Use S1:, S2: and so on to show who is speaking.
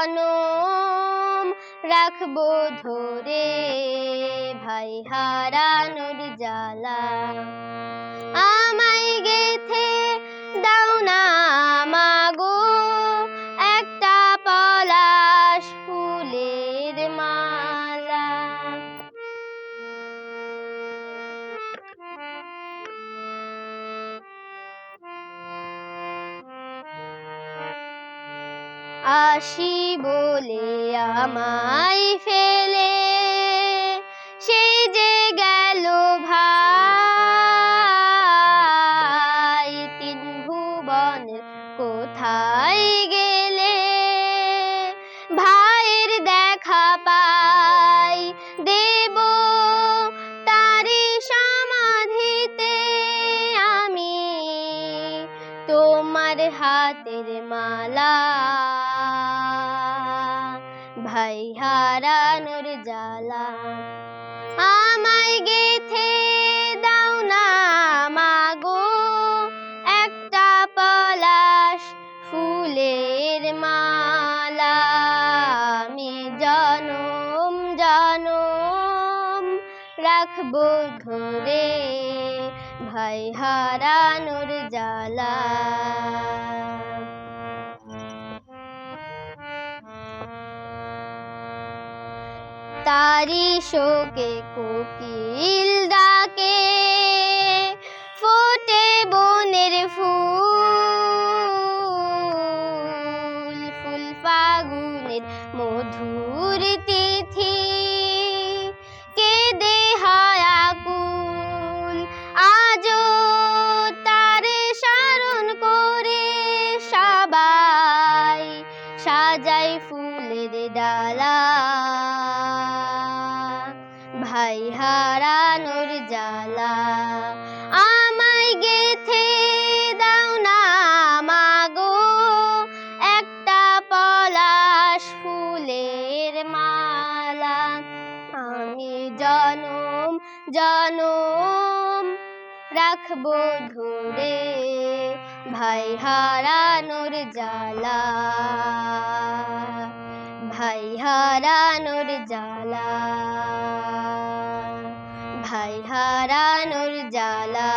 S1: জনম রাখব ধরে ভাই হারানোর জ্বালা আসি বলে আমায় ফেলে। সে যে গেল ভাই তিন ভুবন কোথায় হাতের মালা। ভাই হারানোর জ্বালা আমায় গেথে দাও না মাগো, একটা পলাশ ফুলের মালা। আমি জনম জনম রাখব ধরে ভাই হারানোর জ্বালা তারি শোকে কোকিল ডাকে, ফোটে বনের ফুল ফুল ফাগুনের মধুর তিথি। কেঁদে হয় আকুল, আজও তারে স্মরণ করে সবাই সাজাই ফুলের ডালা। ভাই হারানোর জ্বালা। আমায় গেথে দাও না মাগো, একটা পলাশ ফুলের মালা। আমি জনম জনম রাখব ধরে ভাই হারানোর জ্বালা। ভাই হারানোর জ্বালা। ভাই হারানোর জ্বালা।